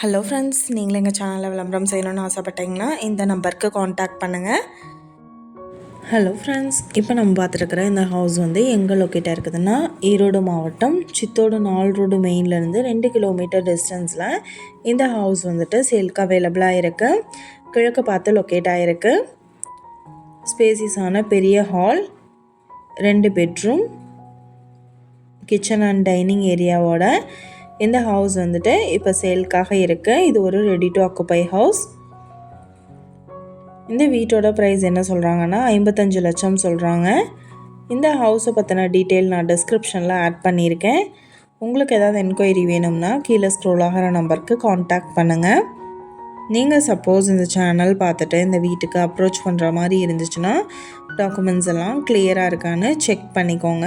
Hello friends நீங்களும் எங்கள் சேனலில் விளம்பரம் செய்யணும்னு ஆசைப்பட்டீங்கன்னா இந்த நம்பருக்கு காண்டாக்ட் பண்ணுங்கள் ஹலோ ஃப்ரெண்ட்ஸ் இப்போ நம்ம பார்த்துருக்குற இந்த ஹவுஸ் வந்து எங்கே லொக்கேட்டாக இருக்குதுன்னா ஈரோடு மாவட்டம் சித்தோடு நால் ரோடு மெயின்லேருந்து ரெண்டு கிலோமீட்டர் டிஸ்டன்ஸில் இந்த ஹவுஸ் வந்துட்டு சேல்க்கு அவைலபிளாக இருக்குது கிழக்கு பார்த்து லொக்கேட் ஆகிருக்கு ஸ்பேசிஸான பெரிய ஹால் ரெண்டு பெட்ரூம் கிச்சன் அண்ட் டைனிங் ஏரியாவோட இந்த ஹவுஸ் வந்துட்டு இப்போ சேல்க்காக இருக்குது இது ஒரு ரெடி டு ஆக்குப்பை ஹவுஸ் இந்த வீட்டோட ப்ரைஸ் என்ன சொல்கிறாங்கன்னா ஐம்பத்தஞ்சு லட்சம் சொல்கிறாங்க இந்த ஹவுஸை பற்றின டீட்டெயில் நான் டிஸ்கிரிப்ஷனில் ஆட் பண்ணியிருக்கேன். உங்களுக்கு ஏதாவது என்கொயரி வேணும்னா கீழே ஸ்க்ரோல் ஆகிற நம்பருக்கு காண்டாக்ட் பண்ணுங்கள் நீங்கள் சப்போஸ் இந்த சேனல் பார்த்துட்டு இந்த வீட்டுக்கு அப்ரோச் பண்ணுற மாதிரி இருந்துச்சுன்னா டாக்குமெண்ட்ஸ் எல்லாம் கிளியராக இருக்கான்னு செக் பண்ணிக்கோங்க.